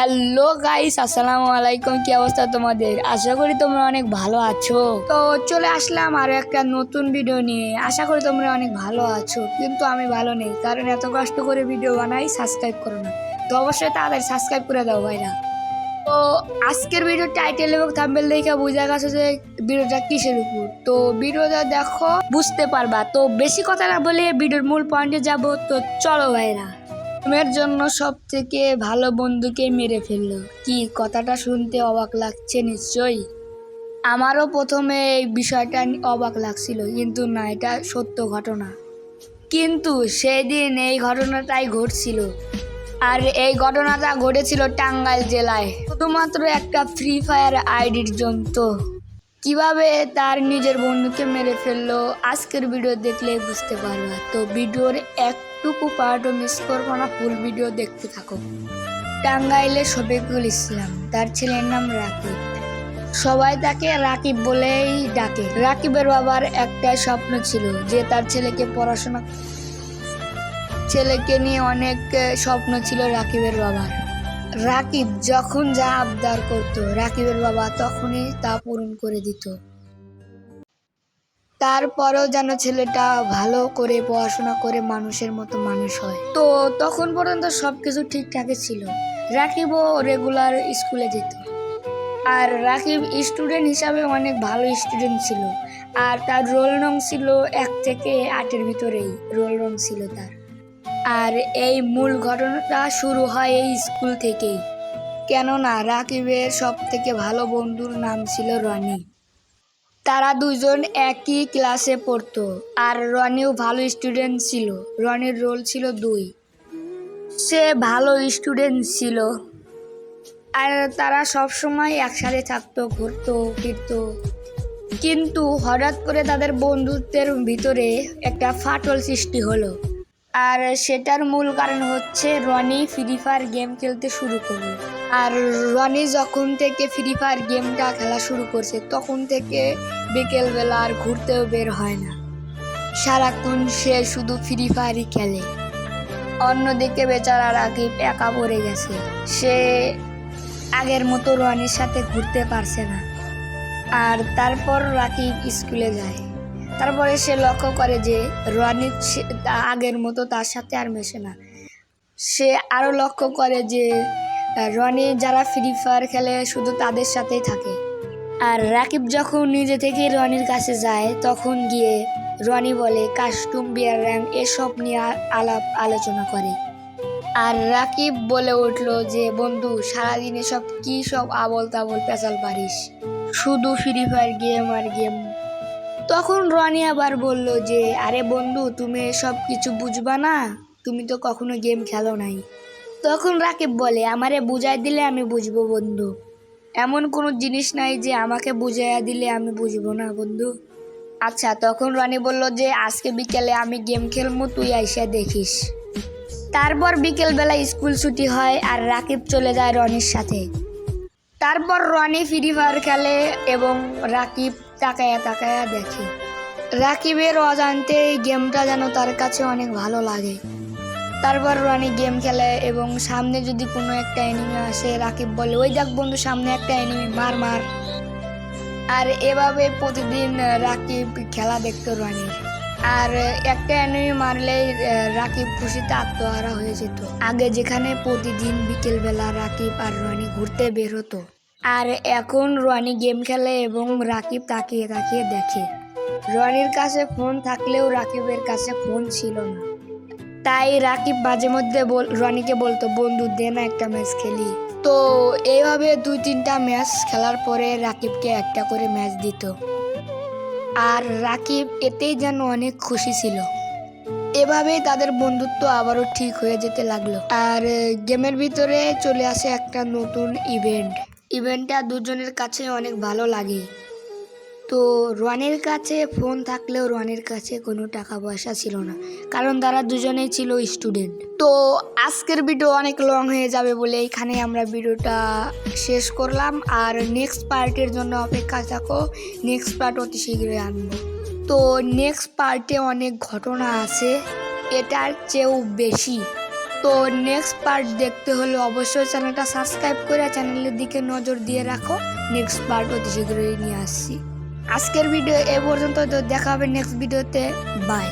Hello guys আসসালামু আলাইকুম, কি অবস্থা তোমাদের? আশা করি তোমরা অনেক ভালো আছো। তো চলে আসলাম আরও একটা নতুন ভিডিও নিয়ে। আশা করি তোমরা অনেক ভালো আছো, কিন্তু আমি ভালো নেই, কারণ এত কষ্ট করে ভিডিও বানাই সাবস্ক্রাইব করো না। তো অবশ্যই তাড়াতাড়ি সাবস্ক্রাইব করে দাও, ভাইরা। তো আজকের ভিডিও টাইটেল এবং থাম্বেল দেখে বোঝা গেছে যে ভিডিওটা কিসের উপর। তো ভিডিওটা দেখো, বুঝতে পারবা। তো বেশি কথা না বলে ভিডিওর মূল পয়েন্টে যাব। তো চলো, ভাইরা। প্রেমের জন্য সব থেকে ভালো বন্ধুকে মেরে ফেলল। কি, কথাটা শুনতে অবাক লাগছে নিশ্চয়ই? আমারও প্রথমে এই বিষয়টা অবাক লাগছিল, কিন্তু না, এটা সত্য ঘটনা। কিন্তু সেদিন এই ঘটনাটাই ঘটছিল। আর এই ঘটনাটা ঘটেছিল টাঙ্গাইল জেলায়। শুধুমাত্র একটা ফ্রি ফায়ার আইডির জন্য কীভাবে তার নিজের বন্ধুকে মেরে ফেলল, আজকের ভিডিও দেখলে বুঝতে পারবা। তো ভিডিওর একটুকু পার্টও মিস করব না ফুল ভিডিও দেখতে থাকো। টাঙ্গাইলে শফিকুল ইসলাম, তার ছেলের নাম রাকিব। সবাই তাকে রাকিব বলেই ডাকে। রাকিবের বাবার একটাই স্বপ্ন ছিল যে তার ছেলেকে পড়াশোনা, ছেলেকে নিয়ে অনেক স্বপ্ন ছিল রাকিবের বাবার। রাকিব যখন যা আবদার করত, রাকিবের বাবা তখনই তা পূরণ করে দিত। তারপরেও যেন ছেলেটা ভালো করে পড়াশোনা করে মানুষের মতো মানুষ হয়। তো তখন পর্যন্ত সব কিছু ঠিকঠাকই ছিল। রাকিবও রেগুলার স্কুলে যেত। আর রাকিব স্টুডেন্ট হিসাবে অনেক ভালো স্টুডেন্ট ছিল। আর তার রোল রং ছিল এক থেকে আটের ভিতরেই রোল রং ছিল তার। আর এই মূল ঘটনাটা শুরু হয় এই স্কুল থেকেই। কেননা রাকিবের সব থেকে ভালো বন্ধুর নাম ছিল রনি। তারা দুজন একই ক্লাসে পড়তো, আর রনিও ভালো স্টুডেন্ট ছিল। রনির রোল ছিল দুই। সে ভালো স্টুডেন্ট ছিল। আর তারা সব সময় একসাথে থাকতো, ঘুরতো, ফিরতো। কিন্তু হঠাৎ করে তাদের বন্ধুত্বের ভিতরে একটা ফাটল সৃষ্টি হলো। আর সেটার মূল কারণ হচ্ছে রনি ফ্রি ফায়ার গেম খেলতে শুরু করল। আর রনি যখন থেকে ফ্রি ফায়ার গেমটা খেলা শুরু করছে, তখন থেকে বিকেলবেলা আর ঘুরতেও বের হয় না। সারাক্ষণ সে শুধু ফ্রি ফায়ারই খেলে। অন্যদিকে বেচারা রাকিব একা পড়ে গেছে। সে আগের মতো রনির সাথে ঘুরতে পারছে না। আর তারপর রাকিব স্কুলে যায়। তারপরে সে লক্ষ্য করে যে রনি আগের মতো তার সাথে আর মেশে না। সে আরও লক্ষ্য করে যে রনি যারা ফ্রি ফায়ার খেলে শুধু তাদের সাথেই থাকে। আর রাকিব যখন নিজে থেকে রনির কাছে যায়, তখন গিয়ে রনি বলে, কাস্টম, বিয়ার র্যাঙ্ক এসব নিয়ে আলাপ আলোচনা করে। আর রাকিব বলে উঠল যে, বন্ধু, সারাদিন এসব কী সব আবল তাবল পেঁচাল পারিস? শুধু ফ্রি ফায়ার গেম আর গেম তখন রনি আবার বলল যে, আরে বন্ধু, তুমি এসব কিছু বুঝবা না? তুমি তো কখনো গেম খেলো নাই। তখন রাকিব বলে, আমারে বুঝাই দিলে আমি বুঝব বন্ধু। এমন কোনো জিনিস নাই যে আমাকে বুঝাইয়া দিলে আমি বুঝব না বন্ধু। আচ্ছা তখন রনি বলল যে, আজকে বিকেলে আমি গেম খেলব তুই আইসা দেখিস। তারপর বিকেলবেলা স্কুল ছুটি হয় আর রাকিব চলে যায় রনির সাথে। তারপর রনি ফ্রি ফায়ার খেলে এবং রাকিব তাকায়া তাকায়া দেখে। রাকিবের অজান্তে এই গেমটা যেন তার কাছে অনেক ভালো লাগে। তারপর রনি গেম খেলে এবং সামনে যদি কোনো একটা এনিমি আসে, রাকিব বলে, ওই দেখ বন্ধু, সামনে একটা এনিমি মার মার। আর এভাবে প্রতিদিন, রাকিব খেলা দেখতো রনির। আর একটা এনিমি মারলেই রাকিব খুশিতে আত্মহারা হয়ে যেত। আগে যেখানে প্রতিদিন বিকেলবেলা রাকিব আর রনি ঘুরতে বের হতো, আর এখন রনি গেম খেলে এবং রাকিব তাকিয়ে তাকিয়ে দেখে। রনির কাছে ফোন থাকলেও রাকিবের কাছে ফোন ছিল না। তাই রাকিব মাঝে মধ্যে রনিকে বলতো, বন্ধু, দে না একটা ম্যাচ খেলি। তো এইভাবে দুই তিনটা ম্যাচ খেলার পরে রাকিবকে একটা করে ম্যাচ দিত। আর রাকিব এতেই যেন অনেক খুশি ছিল। এভাবেই তাদের বন্ধুত্ব আবারও ঠিক হয়ে যেতে লাগল। আর গেমের ভিতরে চলে আসে একটা নতুন ইভেন্ট। ইভেন্টটা দুজনের কাছে অনেক ভালো লাগে। তো রনির কাছে ফোন থাকলেও রনির কাছে কোনো টাকা পয়সা ছিল না। কারণ তারা দুজনেই ছিল স্টুডেন্ট। তো আজকের ভিডিও অনেক লং হয়ে যাবে বলে এইখানে আমরা ভিডিওটা শেষ করলাম। আর নেক্সট পার্টের জন্য অপেক্ষা থাকো। নেক্সট পার্ট অতি শীঘ্রই আনব। তো নেক্সট পার্টে অনেক ঘটনা আছে। এটার চেয়েও বেশি। তো নেক্সট পার্ট দেখতে হলে অবশ্যই চ্যানেলটা সাবস্ক্রাইব করে চ্যানেলের দিকে নজর দিয়ে রাখো। নেক্সট পার্ট অতি শীঘ্রই নিয়ে আসছি। আজকের ভিডিও এ পর্যন্ত তো দেখা হবে নেক্সট ভিডিওতে বাই